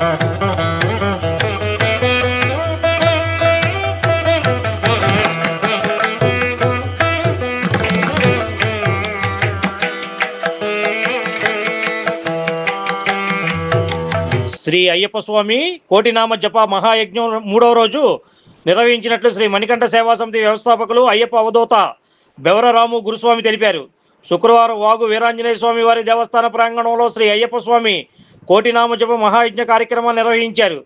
శ్రీ అయ్యప్ప స్వామి కోటినామ జప మహాయజ్ఞం మూడవ రోజు నిర్వహించినట్లు శ్రీ మణికంఠ సేవా సమితి వ్యవస్థాపకులు అయ్యప్ప అవధూత బెవరరాము గురుస్వామి తెలిపారు. శుక్రవారం వాగు వీరాంజనేయ స్వామి వారి దేవస్థాన ప్రాంగణంలో శ్రీ అయ్యప్ప స్వామి కోటినామ జప మహాయజ్ఞ కార్యక్రమం నిర్వహించారు.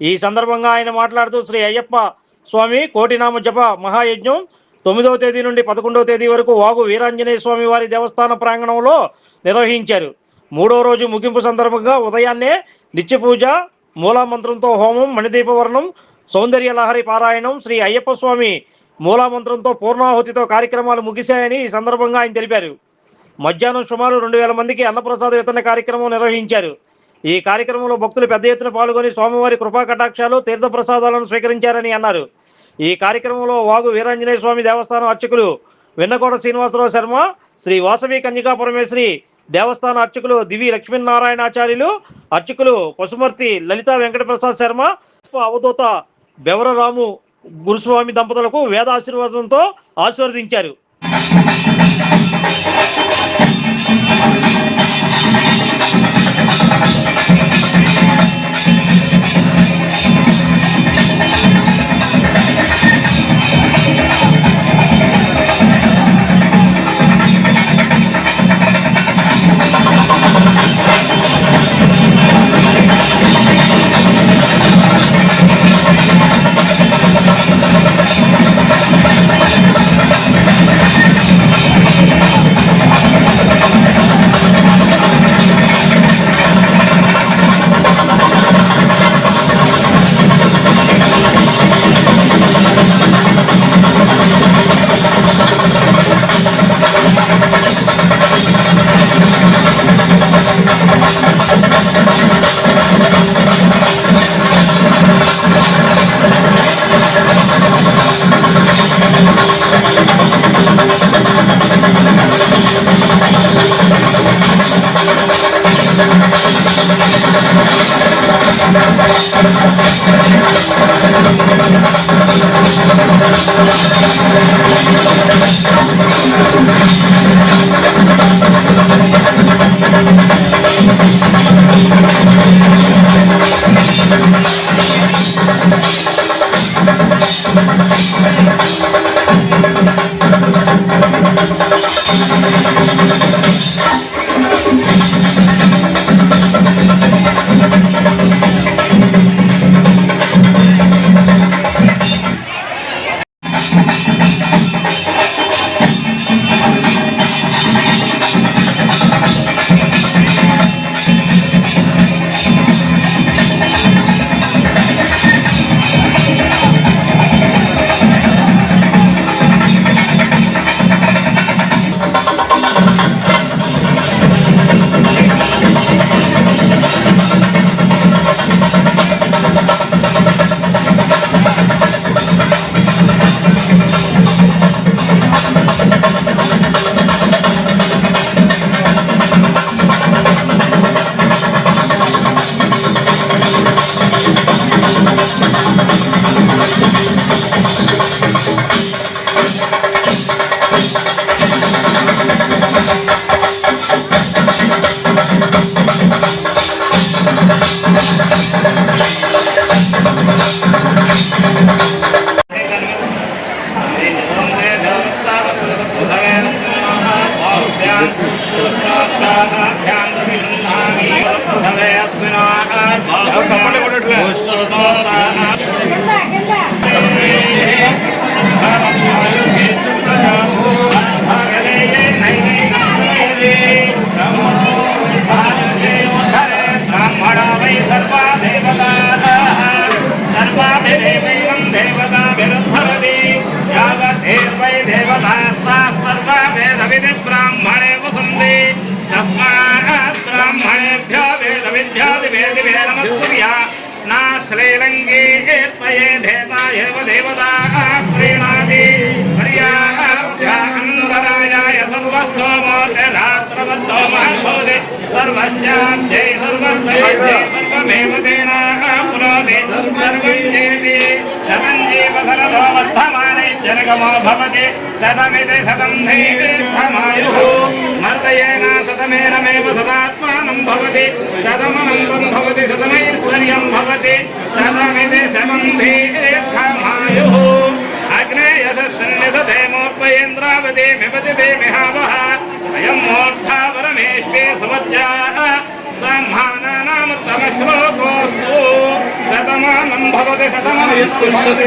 ఈ సందర్భంగా ఆయన మాట్లాడుతూ శ్రీ అయ్యప్ప స్వామి కోటినామ జప మహాయజ్ఞం తొమ్మిదవ తేదీ నుండి పదకొండవ తేదీ వరకు వాగు వీరాంజనేయ స్వామి వారి దేవస్థాన ప్రాంగణంలో నిర్వహించారు. మూడో రోజు ముగింపు సందర్భంగా ఉదయాన్నే నిత్య పూజ మూలామంత్రంతో హోమం మణిదీపవర్ణం సౌందర్య లహరి పారాయణం శ్రీ అయ్యప్ప స్వామి మూలామంత్రంతో పూర్ణాహుతితో కార్యక్రమాలు ముగిశాయని ఈ సందర్భంగా ఆయన తెలిపారు. మధ్యాహ్నం సుమారు రెండు వేల మందికి అన్నప్రసాద వితరణ కార్యక్రమం నిర్వహించారు. ఈ కార్యక్రమంలో భక్తులు పెద్ద ఎత్తున పాల్గొని స్వామివారి కృపా కటాక్షాలు తీర్థ ప్రసాదాలను స్వీకరించారని అన్నారు. ఈ కార్యక్రమంలో వాగు వీరాంజనేయ స్వామి దేవస్థానం అర్చకులు వెన్నకోట శ్రీనివాసరావు శర్మ శ్రీ వాసవి కన్యకా పరమేశ్వరి దేవస్థాన అర్చకులు దివి లక్ష్మీనారాయణాచార్యులు అర్చకులు పశుమర్తి లలితా వెంకటప్రసాద్ శర్మ అవధూత బెవరరాము గురుస్వామి దంపతులకు వేద ఆశీర్వాదంతో ఆశీర్వదించారు. వేదవిద్యాదివేదివే నమస్కుర్యా నా శ్రీలంగే త్వయే దేవాయేవ దేవతాः ప్రీణాది పర్యాప్త్యానందరాయాయ సర్వస్తోమోర్ధరాత్రవత్తో మహద్భవతి సర్వస్యాబ్జై సర్వస్య సర్వమేవ తేనా చేతి శతంజీవసరదో వర్ధమానే జనగమో భవతి. శతమితి శతం దీర్ఘమాయుః మర్దయేన శతమేనమేవ సదాత్మానం భవతి శతమనందం भवति सदमनन्दं भवति सदमैश्वर्यं भवति सदमिति समन्धे दीर्घमायुः अग्नेयसन्निधते मोर्पयेन्द्रावते मिपति मिहावः। अयं मूर्धा परमेष्टे समर्जा ब्रह्मानामुत्तमश्लोकोऽस्तु शतमानं भवति शतमयुत्पुष्यति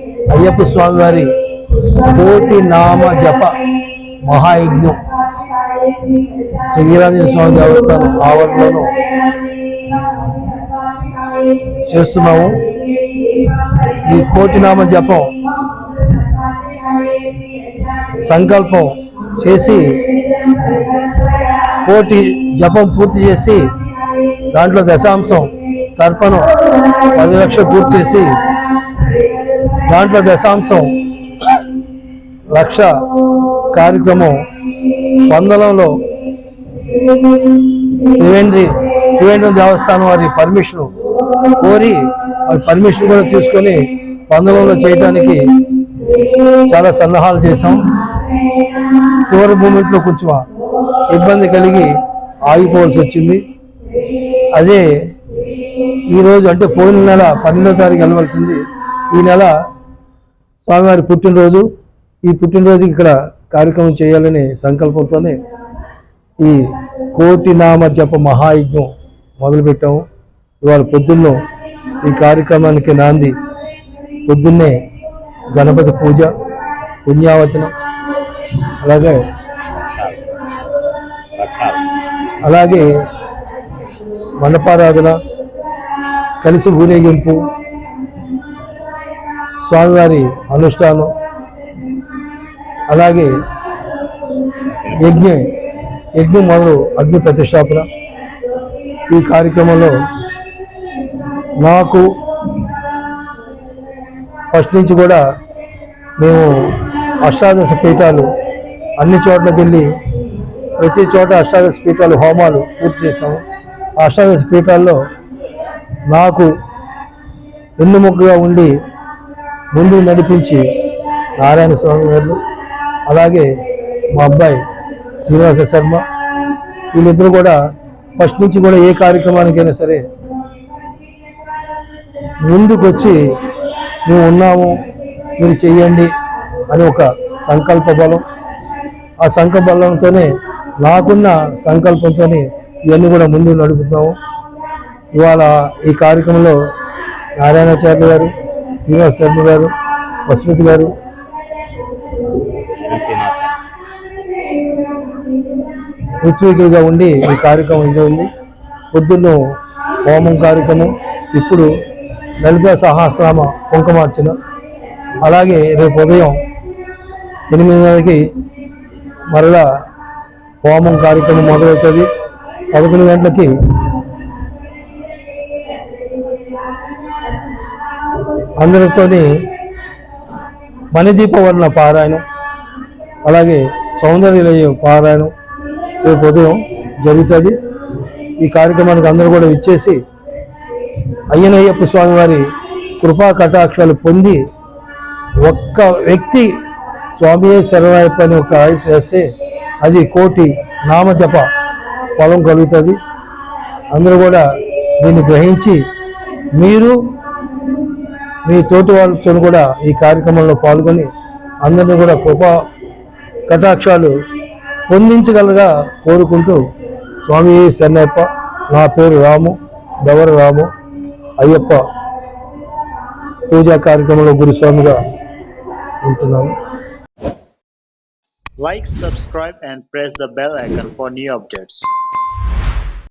అయ్యప్ప స్వామి వారి కోటి నామ జప మహాయజ్ఞం. శ్రీరాజేశ్వర స్వామి దేవస్థానం ఆవరణలో చేస్తున్నాము. ఈ కోటి నామ జపం సంకల్పం చేసి కోటి జపం పూర్తి చేసి దాంట్లో దశాంశం తర్పణం పది లక్షలు పూర్తి చేసి దాంట్లో దశాంశం. లక్ష కార్యక్రమం. వందలంలో త్రివేంద్రి త్రివేంద్రం దేవస్థానం వారి పర్మిషన్ కోరి వారి పర్మిషన్ కూడా తీసుకొని వందలంలో చేయడానికి చాలా సన్నాహాలు చేశాం. చివరి మూమెంట్లో కొంచెం ఇబ్బంది కలిగి ఆగిపోవాల్సి వచ్చింది. అదే ఈరోజు అంటే పోయిన నెల పన్నెండో తారీఖు వెళ్ళవలసింది. ఈ నెల స్వామివారి పుట్టినరోజు ఈ పుట్టినరోజు ఇక్కడ కార్యక్రమం చేయాలనే సంకల్పంతోనే ఈ కోటి నామ జప మహాయజ్ఞం మొదలుపెట్టాము. ఇవాళ పొద్దున్న ఈ కార్యక్రమానికి నాంది పొద్దున్నే గణపతి పూజ పుణ్యావచనం అలాగే అలాగే మండపారాధన కలిసి ఊరేగింపు స్వామివారి అనుష్ఠానం అలాగే యజ్ఞ యజ్ఞ మొదలు అగ్ని ప్రతిష్టాపన. ఈ కార్యక్రమంలో నాకు ఫస్ట్ నుంచి కూడా మేము అష్టాదశ పీఠాలు అన్ని చోట్లకి వెళ్ళి ప్రతి చోట అష్టాదశ పీఠాలు హోమాలు పూర్తి చేశాము. ఆ అష్టాదశ పీఠాల్లో నాకు వెన్నుముక్కగా ఉండి ముందు నడిపించి నారాయణ స్వామి గారు అలాగే మా అబ్బాయి శ్రీనివాస శర్మ వీళ్ళిద్దరూ కూడా ఫస్ట్ నుంచి కూడా ఏ కార్యక్రమానికైనా సరే ముందుకు వచ్చి మేము ఉన్నాము మీరు చెయ్యండి అని ఒక సంకల్ప బలం. ఆ సంకల్ప బలంతోనే నాకున్న సంకల్పంతో ఇవన్నీ కూడా ముందు నడుపుతున్నాము. ఇవాళ ఈ కార్యక్రమంలో నారాయణాచార్య గారు శ్రీనివాస్ శర్మ గారు వసుమతి గారు. ఋత్వికులుగా ఉండి ఈ కార్యక్రమం ఇది ఉంది. పొద్దున్న హోమం కార్యక్రమం ఇప్పుడు లలిత సహస్రామ కుంకమార్చన. అలాగే రేపు ఉదయం ఎనిమిదిన్నరకి మరలా హోమం కార్యక్రమం మొదలవుతుంది. పదకొండు గంటలకి అందరితోని మణిదీపవర్ణ పారాయణం అలాగే సౌందర్యలయ పారాయణం రేపు ఉదయం జరుగుతుంది. ఈ కార్యక్రమానికి అందరూ కూడా ఇచ్చేసి అయ్యనయ్యప్ప స్వామి వారి కృపా కటాక్షాలు పొంది ఒక్క వ్యక్తి స్వామి శరణయ్యప్ప అని ఒక ఆయుష్ వేస్తే అది కోటి నామజప ఫలం కలుగుతుంది. అందరూ కూడా దీన్ని గ్రహించి మీరు మీ తోటి వాళ్ళతో కూడా ఈ కార్యక్రమంలో పాల్గొని అందరినీ కూడా కృపా కటాక్షాలు పొందించగలగా కోరుకుంటూ స్వామి శరణయ్యప్ప నా పేరు రాము దవర రాము అయ్యప్ప పూజా కార్యక్రమంలో గురుస్వామిగా ఉంటున్నాను. Like subscribe and press the bell icon for new updates